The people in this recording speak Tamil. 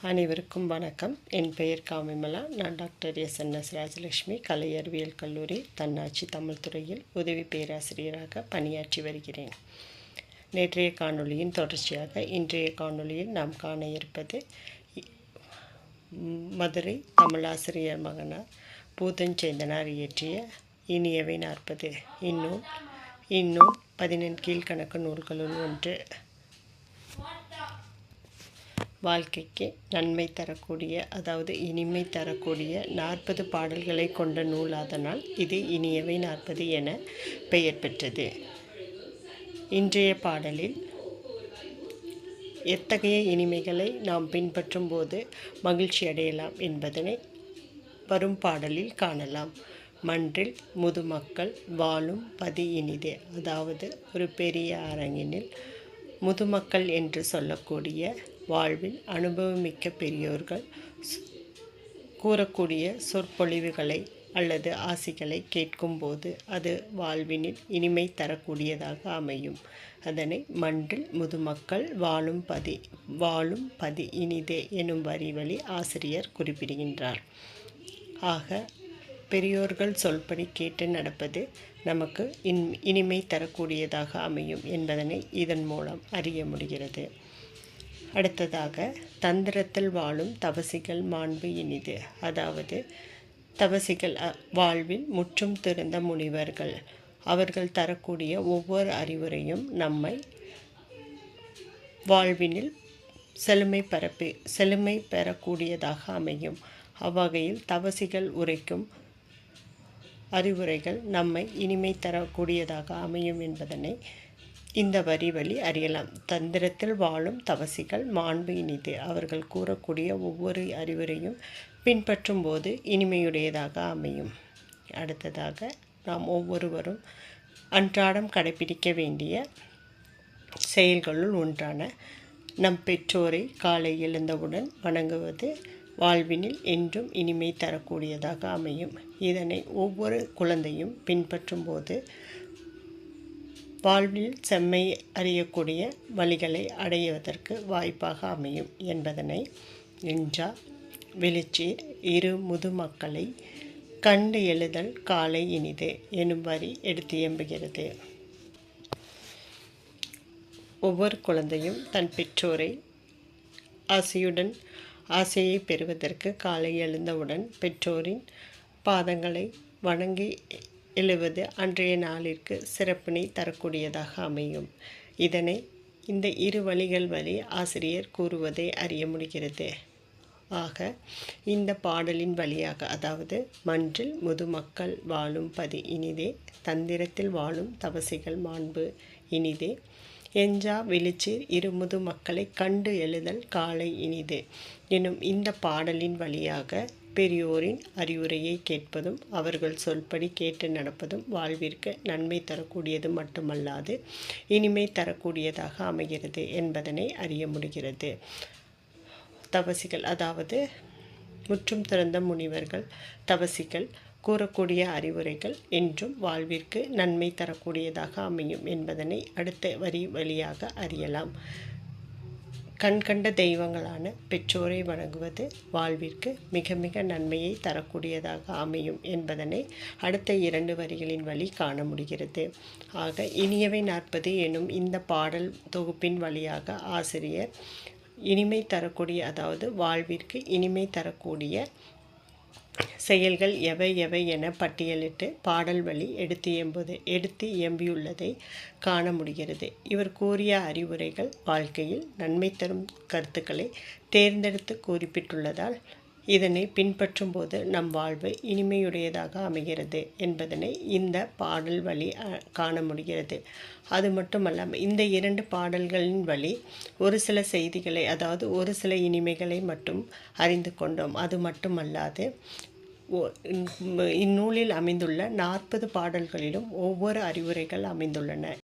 அனைவருக்கும் வணக்கம். என் பெயர் காமிமலா. நான் doctor S. N. S. Rajalakshmi. கலை அறிவியல் கல்லூரி தன்னாட்சி தமிழ் துறையில் உதவி பேராசிரியராக பணியாற்றி வருகிறேன். நேற்றைய காணொளியின் தொடர்ச்சியாக இன்றைய காணொளியில் நாம் காண இருப்பது மதுரை தமிழாசிரியர் மகனார் பூதஞ்சேந்தனார் இயற்றிய இனியவை நாற்பது. இந்நூல் இந்நூல் பதினெண் கீழ்கணக்கு நூல்களுள் ஒன்று. வாழ்க்கைக்கு நன்மை தரக்கூடிய அதாவது இனிமை தரக்கூடிய நாற்பது பாடல்களை கொண்ட நூல் அதனால் இது இனியவை நாற்பது என பெயர் பெற்றது. இன்றைய பாடலில் எத்தகைய இனிமைகளை நாம் பின்பற்றும் போது மகிழ்ச்சி அடையலாம் என்பதனை வரும் பாடலில் காணலாம். மன்றில் முதுமக்கள் வாழும் பதி இனிதே. அதாவது ஒரு பெரிய அரங்கினில் முதுமக்கள் என்று சொல்லக்கூடிய வாழ்வில் அனுபவமிக்க பெரியோர்கள் கூறக்கூடிய சொற்பொழிவுகளை அல்லது ஆசைகளை கேட்கும்போது அது வாழ்வினில் இனிமை தரக்கூடியதாக அமையும். அதனை மன்றில் முதுமக்கள் வாழும் பதி வாழும் பதி இனிதே எனும் வரி வழி ஆசிரியர் குறிப்பிடுகின்றார். ஆக பெரியோர்கள் சொல்படி கேட்டு நடப்பது நமக்கு இன் இனிமை தரக்கூடியதாக அமையும் என்பதனை இதன் மூலம் அறிய முடிகிறது. அடுத்ததாக தந்திரத்தில் வாழும் தவசிகள் மாண்பு இனிது. அதாவது தவசிகள் வாழ்வில் முற்றும் திறந்த முனிவர்கள். அவர்கள் தரக்கூடிய ஒவ்வொரு அறிவுரையும் நம்மை வாழ்வினில் செழுமை பரப்பி செழுமை பெறக்கூடியதாக அமையும். அவ்வகையில் தவசிகள் உரைக்கும் அறிவுரைகள் நம்மை இனிமை தரக்கூடியதாக அமையும் என்பதனை இந்த வரி வழி அறியலாம். தந்திரத்தில் வாழும் தவசிகள் மாண்பு இது அவர்கள் கூறக்கூடிய ஒவ்வொரு அறிவுரையும் பின்பற்றும் போது இனிமையுடையதாக அமையும். அடுத்ததாக நாம் ஒவ்வொருவரும் அன்றாடம் கடைபிடிக்க வேண்டிய செயல்களுள் ஒன்றான நம் பெற்றோரை காலை எழுந்தவுடன் வணங்குவது வாழ்வினில் என்றும் இனிமை தரக்கூடியதாக அமையும். இதனை ஒவ்வொரு குழந்தையும் பின்பற்றும் போது வாழ்வில் செம்மை அறியக்கூடிய வழிகளை அடைவதற்கு வாய்ப்பாக அமையும் என்பதனை நின்றா வெளிச்சீர் இரு முதுமக்களை கண்டு எழுதல் காலை இனிது எனும் வரி எடுத்து எம்புகிறது ஒவ்வொரு குழந்தையும் தன் பெற்றோரை ஆசையுடன் ஆசையை பெறுவதற்கு காலை எழுந்தவுடன் பெற்றோரின் பாதங்களை வணங்கி எழுவது அன்றைய நாளிற்கு சிறப்பினை தரக்கூடியதாக அமையும். இதனை இந்த இரு வழிகள் வழி ஆசிரியர் கூறுவதை அறிய முடிகிறது. ஆக இந்த பாடலின் வழியாக அதாவது மன்றில் முதுமக்கள் வாழும் பதி இனிதே தந்திரத்தில் வாழும் தவசிகள் மாண்பு இனிதே எஞ்சா வெளிச்சீர் இருமுது மக்களை கண்டு எழுதல் காலை இனிது. எனும் இந்த பாடலின் வழியாக பெரியோரின் அறிவுரையை கேட்பதும் அவர்கள் சொல்படி கேட்டு நடப்பதும் வாழ்விற்கு நன்மை தரக்கூடியது மட்டுமல்லாது இனிமை தரக்கூடியதாக அமைகிறது என்பதனை அறிய முடிகிறது. தவசிகள் அதாவது முற்றும் திறந்த முனிவர்கள் தவசிகள் கூறக்கூடிய அறிவுரைகள் என்றும் வாழ்விற்கு நன்மை தரக்கூடியதாக அமையும் என்பதனை அடுத்த வரி வழியாக அறியலாம். கண்கண்ட தெய்வங்களான பெற்றோரை வணங்குவது வாழ்விற்கு மிக மிக நன்மையை தரக்கூடியதாக அமையும் என்பதனை அடுத்த இரண்டு வரிகளின் வழி காண முடிகிறது. ஆக இனியவை நாற்பது எனும் இந்த பாடல் தொகுப்பின் வழியாக ஆசிரியர் இனிமை தரக்கூடிய அதாவது வாழ்விற்கு இனிமை தரக்கூடிய செயல்கள் எவை எவை என பட்டியலிட்டு பாடல் வழி எடுத்து எம்புது எடுத்து எம்பியுள்ளதை காண முடிகிறது. இவர் கூறிய அறிவுரைகள் வாழ்க்கையில் நன்மை தரும் கருத்துக்களை தேர்ந்தெடுத்து குறிப்பிட்டுள்ளதால் இதனை பின்பற்றும் போது நம் வாழ்வு இனிமையுடையதாக அமைகிறது என்பதனை இந்த பாடல் வழி காண முடிகிறது. அது மட்டுமல்லாமல் இந்த இரண்டு பாடல்களின் வழி ஒரு சில செய்திகளை அதாவது ஒரு சில இனிமைகளை மட்டும் அறிந்து கொண்டோம். அது மட்டுமல்லாது இந்நூலில் அமைந்துள்ள நாற்பது பாடல்களிலும் ஒவ்வொரு அறிவுரைகள் அமைந்துள்ளன.